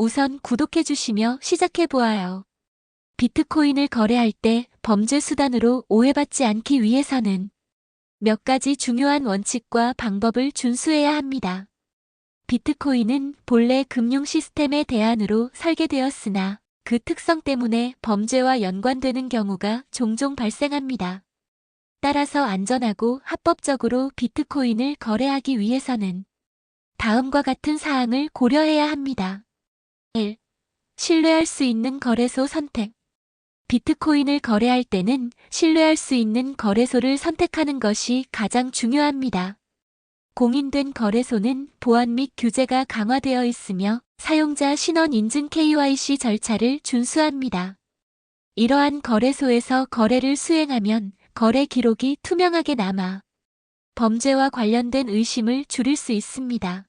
우선 구독해주시며 시작해보아요. 비트코인을 거래할 때 범죄 수단으로 오해받지 않기 위해서는 몇 가지 중요한 원칙과 방법을 준수해야 합니다. 비트코인은 본래 금융 시스템의 대안으로 설계되었으나 그 특성 때문에 범죄와 연관되는 경우가 종종 발생합니다. 따라서 안전하고 합법적으로 비트코인을 거래하기 위해서는 다음과 같은 사항을 고려해야 합니다. 1. 신뢰할 수 있는 거래소 선택. 비트코인을 거래할 때는 신뢰할 수 있는 거래소를 선택하는 것이 가장 중요합니다. 공인된 거래소는 보안 및 규제가 강화되어 있으며 사용자 신원 인증 KYC 절차를 준수합니다. 이러한 거래소에서 거래를 수행하면 거래 기록이 투명하게 남아 범죄와 관련된 의심을 줄일 수 있습니다.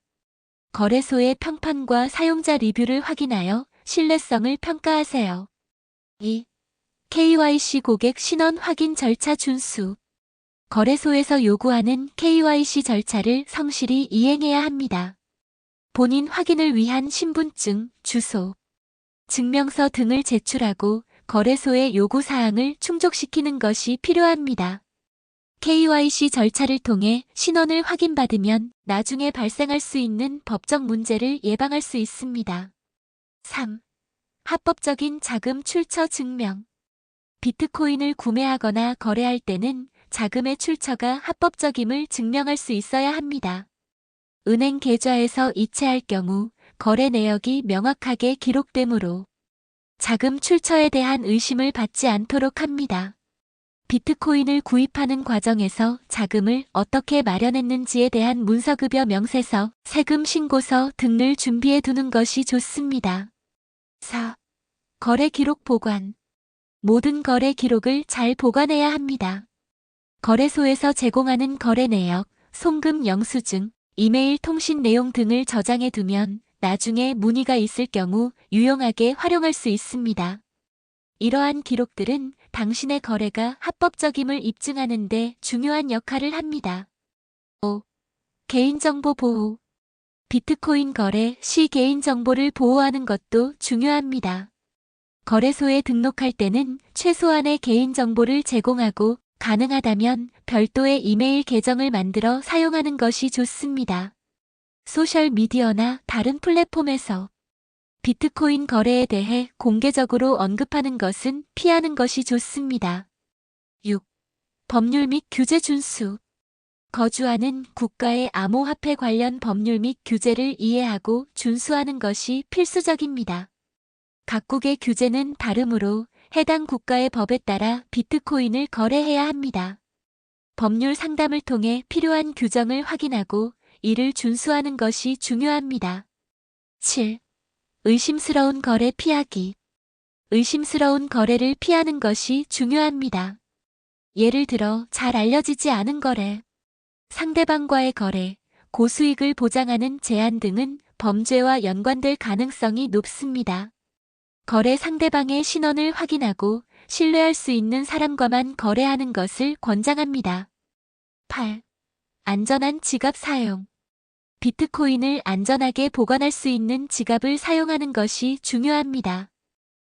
거래소의 평판과 사용자 리뷰를 확인하여 신뢰성을 평가하세요. 2. KYC 고객 신원 확인 절차 준수. 거래소에서 요구하는 KYC 절차를 성실히 이행해야 합니다. 본인 확인을 위한 신분증, 주소, 증명서 등을 제출하고 거래소의 요구사항을 충족시키는 것이 필요합니다. KYC 절차를 통해 신원을 확인받으면 나중에 발생할 수 있는 법적 문제를 예방할 수 있습니다. 3. 합법적인 자금 출처 증명. 비트코인을 구매하거나 거래할 때는 자금의 출처가 합법적임을 증명할 수 있어야 합니다. 은행 계좌에서 이체할 경우 거래 내역이 명확하게 기록되므로 자금 출처에 대한 의심을 받지 않도록 합니다. 비트코인을 구입하는 과정에서 자금을 어떻게 마련했는지에 대한 문서급여 명세서, 세금 신고서 등을 준비해 두는 것이 좋습니다. 4. 거래 기록 보관. 모든 거래 기록을 잘 보관해야 합니다. 거래소에서 제공하는 거래 내역, 송금 영수증, 이메일 통신 내용 등을 저장해 두면 나중에 문의가 있을 경우 유용하게 활용할 수 있습니다. 이러한 기록들은 당신의 거래가 합법적임을 입증하는 데 중요한 역할을 합니다. 5. 개인정보 보호. 비트코인 거래 시 개인정보를 보호하는 것도 중요합니다. 거래소에 등록할 때는 최소한의 개인정보를 제공하고 가능하다면 별도의 이메일 계정을 만들어 사용하는 것이 좋습니다. 소셜미디어나 다른 플랫폼에서 비트코인 거래에 대해 공개적으로 언급하는 것은 피하는 것이 좋습니다. 6. 법률 및 규제 준수. 거주하는 국가의 암호화폐 관련 법률 및 규제를 이해하고 준수하는 것이 필수적입니다. 각국의 규제는 다르므로 해당 국가의 법에 따라 비트코인을 거래해야 합니다. 법률 상담을 통해 필요한 규정을 확인하고 이를 준수하는 것이 중요합니다. 7. 의심스러운 거래 피하기. 의심스러운 거래를 피하는 것이 중요합니다. 예를 들어 잘 알려지지 않은 거래, 상대방과의 거래, 고수익을 보장하는 제한 등은 범죄와 연관될 가능성이 높습니다. 거래 상대방의 신원을 확인하고 신뢰할 수 있는 사람과만 거래하는 것을 권장합니다. 8. 안전한 지갑 사용. 비트코인을 안전하게 보관할 수 있는 지갑을 사용하는 것이 중요합니다.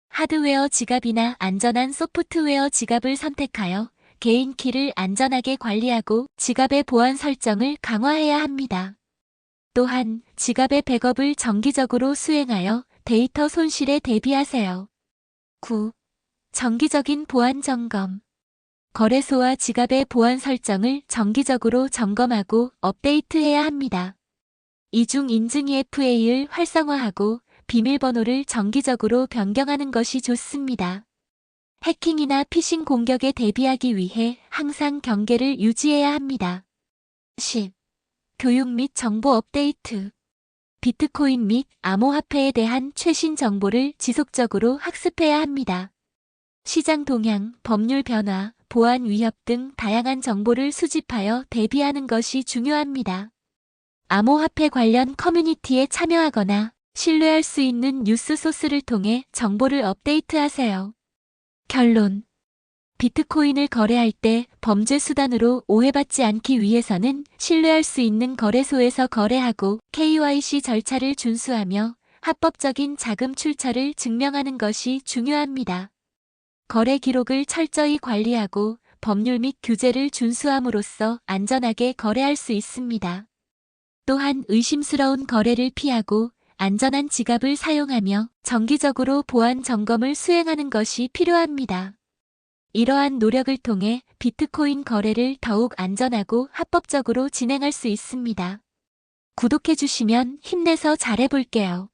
하드웨어 지갑이나 안전한 소프트웨어 지갑을 선택하여 개인 키를 안전하게 관리하고 지갑의 보안 설정을 강화해야 합니다. 또한 지갑의 백업을 정기적으로 수행하여 데이터 손실에 대비하세요. 9. 정기적인 보안 점검. 거래소와 지갑의 보안 설정을 정기적으로 점검하고 업데이트해야 합니다. 이중 인증 EFA를 활성화하고 비밀번호를 정기적으로 변경하는 것이 좋습니다. 해킹이나 피싱 공격에 대비하기 위해 항상 경계를 유지해야 합니다. 10. 교육 및 정보 업데이트. 비트코인 및 암호화폐에 대한 최신 정보를 지속적으로 학습해야 합니다. 시장 동향, 법률 변화, 보안 위협 등 다양한 정보를 수집하여 대비하는 것이 중요합니다. 암호화폐 관련 커뮤니티에 참여하거나 신뢰할 수 있는 뉴스 소스를 통해 정보를 업데이트하세요. 결론. 비트코인을 거래할 때 범죄 수단으로 오해받지 않기 위해서는 신뢰할 수 있는 거래소에서 거래하고 KYC 절차를 준수하며 합법적인 자금 출처를 증명하는 것이 중요합니다. 거래 기록을 철저히 관리하고 법률 및 규제를 준수함으로써 안전하게 거래할 수 있습니다. 또한 의심스러운 거래를 피하고 안전한 지갑을 사용하며 정기적으로 보안 점검을 수행하는 것이 필요합니다. 이러한 노력을 통해 비트코인 거래를 더욱 안전하고 합법적으로 진행할 수 있습니다. 구독해주시면 힘내서 잘해볼게요.